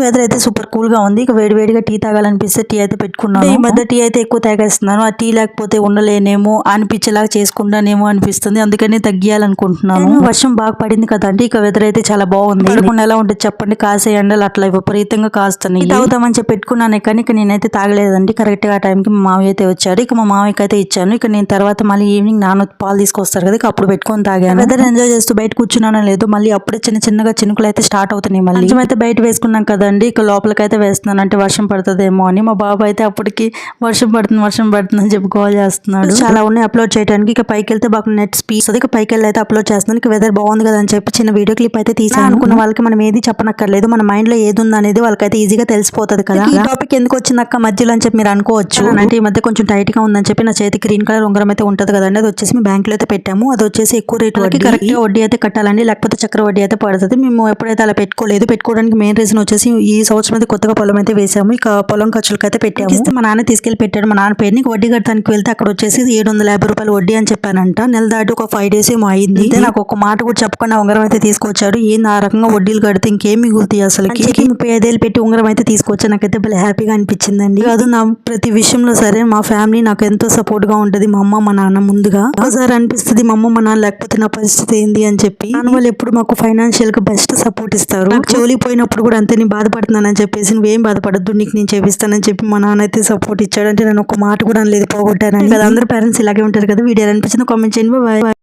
Weather అయితే super కూల్గా ఉంది. ఇక వేడి వేడిగా టీ తాగాలనిపిస్తే టీ అయితే పెట్టుకున్నాను. ఈ మధ్య టీ అయితే ఎక్కువ తాగేస్తున్నాను. ఆ టీ లేకపోతే ఉండలేనేమో అనిపించేలాగా చేసుకుంటానేమో అనిపిస్తుంది. అందుకని తగ్గియాలనుకుంటున్నాను. వర్షం బాగా పడింది కదండి. ఇక వెదర్ అయితే చాలా బాగుంది. పడకుండా ఎలా ఉంటుంది చెప్పండి. కాసే ఎండలు అట్లా విపరీతంగా కాస్తున్నాయి. తాగుతామని చెప్పి పెట్టుకున్నానే కానీ ఇక నేనైతే తాగలేదండి. కరెక్ట్గా ఆ టైంకి మా మామయ్య అయితే వచ్చాడు ఇక మా మామయ్యకి అయితే ఇచ్చాను. ఇక నేను తర్వాత మళ్ళీ ఈవినింగ్ నాన్న పాలు తీసుకొస్తారు కదా ఇక అప్పుడు పెట్టుకొని తాగాను. వెదర్ ఎంజాయ్ చేస్తూ బయట కూర్చున్నానో లేదు మళ్ళీ అప్పుడే చిన్న చిన్నగా చినుకులు అయితే స్టార్ట్ అవుతున్నాయి మళ్ళీ. అయితే బయట వేసుకున్నాం కదండి ఇక లోపలికి అయితే వేస్తున్నాను. అంటే వర్షం పడుతుందేమో అని. మా బాబు అయితే అప్పటికి వర్షం పడుతుంది వర్షం పడుతుంది అని చెప్పి కాల్ చేస్తున్నాడు. చాలా ఉన్నాయి అప్లోడ్ చేయడానికి ఇక పైకి వెళ్తే బాగా నెట్ స్పీడ్ వస్తుంది. ఇక పైకి వెళ్ళి అయితే అప్లోడ్ చేస్తున్నాను. ఇక వెదర్ బాగుంది కదా అని చెప్పి చిన్న వీడియో క్లిప్ అయితే తీసాను అనుకున్న వాళ్ళకి మనం ఏది చెప్పనక్కర్లేదు. మన మైండ్లో ఏది ఉంది అనేది వాళ్ళకైతే ఈజీగా తెలిసిపోతుంది కదా. ఈ టాపిక్ ఎందుకు వచ్చింది అక్క మధ్యలో అని చెప్పి మీరు అనుకోవచ్చు. అంటే ఈ మధ్య కొంచెం టైట్గా ఉందని చెప్పి నా చేతి గ్రీన్ కలర్ ఉంగరం అయితే ఉంటది కదండి. అది వచ్చేసి మీ బ్యాంక్లో అయితే పెట్టాము. అది వచ్చేసి ఎక్కువ రేట్ వడ్డీ. కరెక్ట్ వడ్డీ అయితే కట్టాలండి. లేకపోతే చక్ర వడ్డీ అయితే పడుతుంది. మేము ఎప్పుడైతే అలా పెట్టుకోలేదు పెట్టుకోవడానికి మెయిన్ రీజన్ వచ్చేసి ఈ సంవత్సరం అయితే కొత్తగా పొలం అయితే వేసాము. ఇక పొలం ఖర్చులకి అయితే పెట్టాము ఇస్తే మా నాన్న తీసుకెళ్ళి పెట్టాడు. మా నాన్న పేరుని వడ్డీ కట్టడానికి వెళ్తే అక్కడ వచ్చేసి ఏడు వందల యాభై రూపాయలు వడ్డీ అని చెప్పానంట. నెల దాటి ఒక ఫైవ్ డేస్ ఏమో అయింది. అయితే నాకు ఒక మాట కూడా చెప్పకుండా ఉంగరం అయితే తీసుకొచ్చాడు. ఏంది ఆ రకంగా వడ్డీలు కడితే ఇంకేం మిగులుతాయి అసలు ముప్పై ఐదేళ్ళు పెట్టి ఉంగరం అయితే తీసుకొచ్చా నాకైతే భలే హ్యాపీగా అనిపించిందండి. కాదు నా ప్రతి విషయంలో సరే మా ఫ్యామిలీ నాకు ఎంతో సపోర్ట్గా ఉంటది. మా అమ్మ మా నాన్న ముందుగా. ఒకసారి అనిపిస్తుంది మా అమ్మ మా నాన్న లేకపోతే నా పరిస్థితి ఏంది అని చెప్పి. నాన్న వాళ్ళు ఎప్పుడు మాకు ఫైనాన్షియల్గా బెస్ట్ సపోర్ట్ ఇస్తారు. నాకు చెవులి పోయినప్పుడు కూడా అంతే నేను బాధపడుతున్నానని చెప్పేసి నువ్వేం బాధపడద్దు నీకు నేను చేపిస్తానని చెప్పి మా నాన్న అయితే సపోర్ట్ ఇచ్చాడు అంటే నేను ఒక మాట కూడా అనలేదు పోగొట్టానని. కదా అందరూ పేరెంట్స్ ఇలాగే ఉంటారు కదా వీడియో అనిపించింది కామెంట్ చేయండి. బాయ్